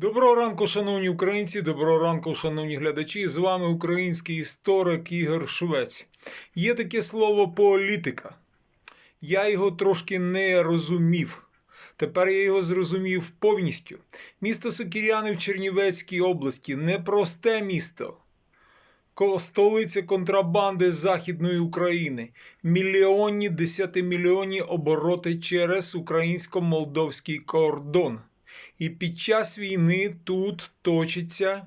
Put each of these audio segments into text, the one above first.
Доброго ранку, шановні українці, доброго ранку, шановні глядачі. З вами український історик Ігор Швець. Є таке слово політика. Я його трошки не розумів. Тепер я його зрозумів повністю. Місто Сокіряни в Чернівецькій області непросте місто. Столиця контрабанди Західної України. Мільйонні, десятимільйонні обороти через українсько-молдовський кордон. І під час війни тут точиться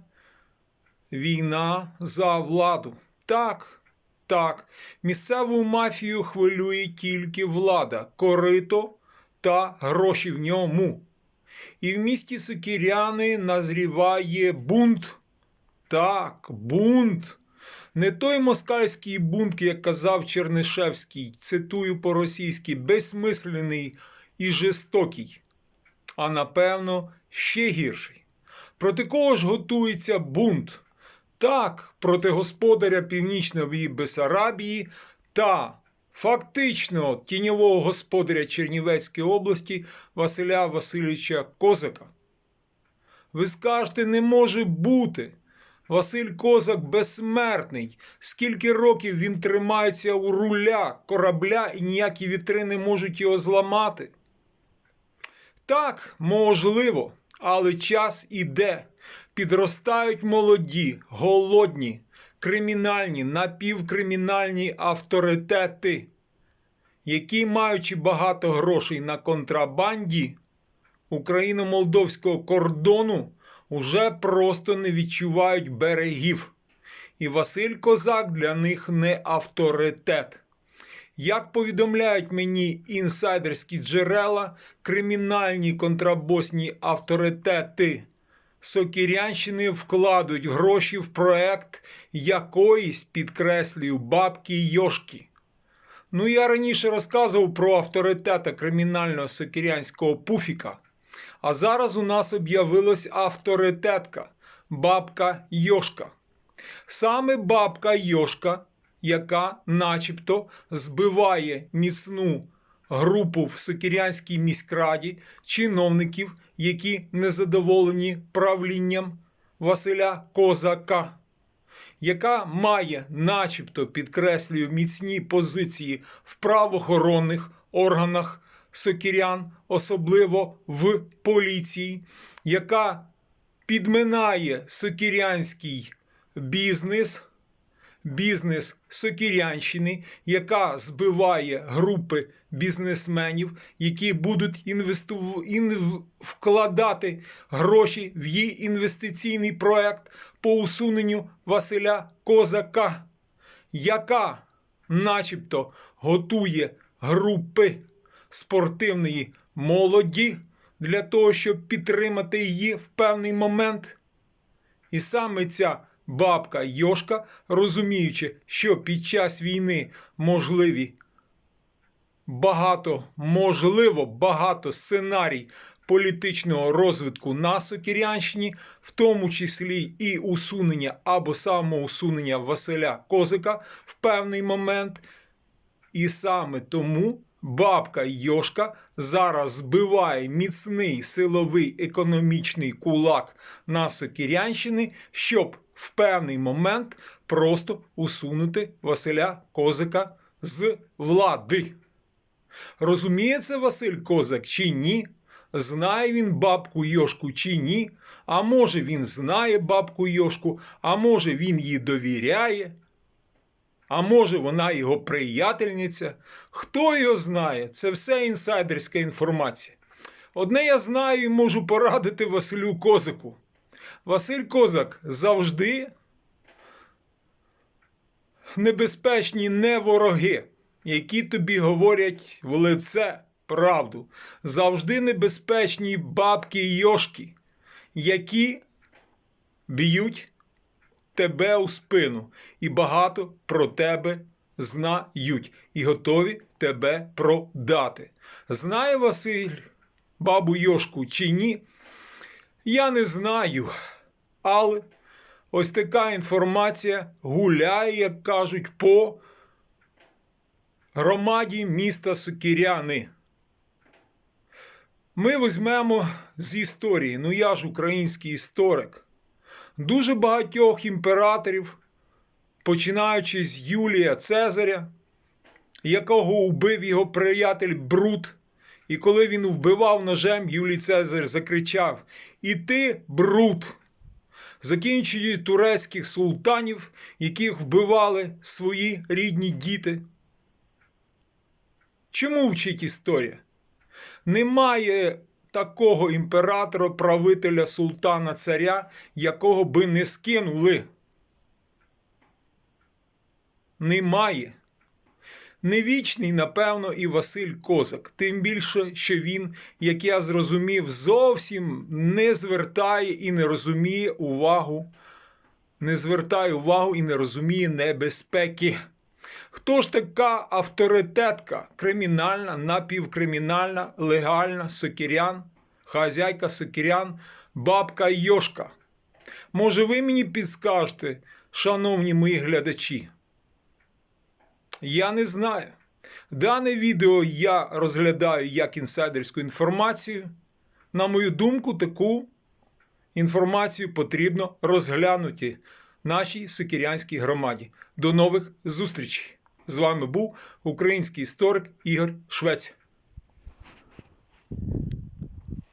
війна за владу. Так, так, місцеву мафію хвилює тільки влада, корито та гроші в ньому. І в місті Сокіряни назріває бунт. Так, бунт. Не той москальський бунт, як казав Чернишевський, цитую по-російськи, безсмислений і жестокий а напевно ще гірший. Проти кого ж готується бунт? Так, проти господаря Північної Бесарабії та фактично тіньового господаря Чернівецької області Василя Васильовича Козака. Ви скажете, не може бути. Василь Козак безсмертний. Скільки років він тримається у руля корабля і ніякі вітри не можуть його зламати. Так, можливо, але час іде. Підростають молоді, голодні, кримінальні, напівкримінальні авторитети, які, маючи багато грошей на контрабанді україно-молдовського кордону, уже просто не відчувають берегів. І Василь Козак для них не авторитет. Як повідомляють мені інсайдерські джерела, кримінальні контрабосні авторитети Сокірянщини вкладуть гроші в проект якоїсь, підкреслюю, бабки Йошки. Ну, я раніше розказував про авторитета кримінального сокірянського пуфіка. А зараз у нас об'явилась авторитетка бабка Йошка. Саме бабка Йошка яка начебто збиває міцну групу в Сокирянській міськраді чиновників, які незадоволені правлінням Василя Козака, яка має, начебто, підкреслюю, міцні позиції в правоохоронних органах Сокирян, особливо в поліції, яка підминає сокирянський бізнес бізнес Сокірянщини, яка збиває групи бізнесменів, які будуть інвесту... інв... вкладати гроші в її інвестиційний проект по усуненню Василя Козака, яка начебто готує групи спортивної молоді для того, щоб підтримати її в певний момент. І саме ця бабка Йошка, розуміючи, що під час війни можливі багато, можливо, багато сценарій політичного розвитку на Сокірянщині, в тому числі і усунення або самоусунення Василя Козика в певний момент. І саме тому бабка Йошка зараз збиває міцний силовий економічний кулак на Сокірянщини, щоб в певний момент просто усунути Василя Козика з влади. Розуміє це Василь Козак чи ні? Знає він бабку Йошку чи ні? А може він знає бабку Йошку, а може він їй довіряє? А може вона його приятельниця? Хто його знає? Це все інсайдерська інформація. Одне я знаю і можу порадити Василю Козаку. Василь Козак завжди небезпечні не вороги, які тобі говорять в лице правду. Завжди небезпечні бабки йошки, які б'ють тебе у спину і багато про тебе знають і готові тебе продати. Знає Василь бабу Йошку чи ні? Я не знаю. Але ось така інформація гуляє, як кажуть, по громаді міста Сокіряни. Ми візьмемо з історії. Ну я ж український історик. Дуже багатьох імператорів, починаючи з Юлія Цезаря, якого убив його приятель Брут. І коли він вбивав ножем, Юлій Цезар закричав: І ти, Брут! Закінчуючи турецьких султанів, яких вбивали свої рідні діти. Чому вчить історія? Немає такого імператора, правителя, султана, царя, якого би не скинули. Немає. Невічний, напевно, і Василь Козак. Тим більше, що він, як я зрозумів, зовсім не звертає і не розуміє увагу, не звертає увагу і не розуміє небезпеки. Хто ж така авторитетка кримінальна, напівкримінальна, легальна сокірян, хазяйка сокірян, бабка Йошка? Може, ви мені підскажете, шановні мої глядачі? Я не знаю. Дане відео я розглядаю як інсайдерську інформацію. На мою думку, таку інформацію потрібно розглянути нашій сикірянській громаді. До нових зустрічей! З вами був український історик Ігор Швець.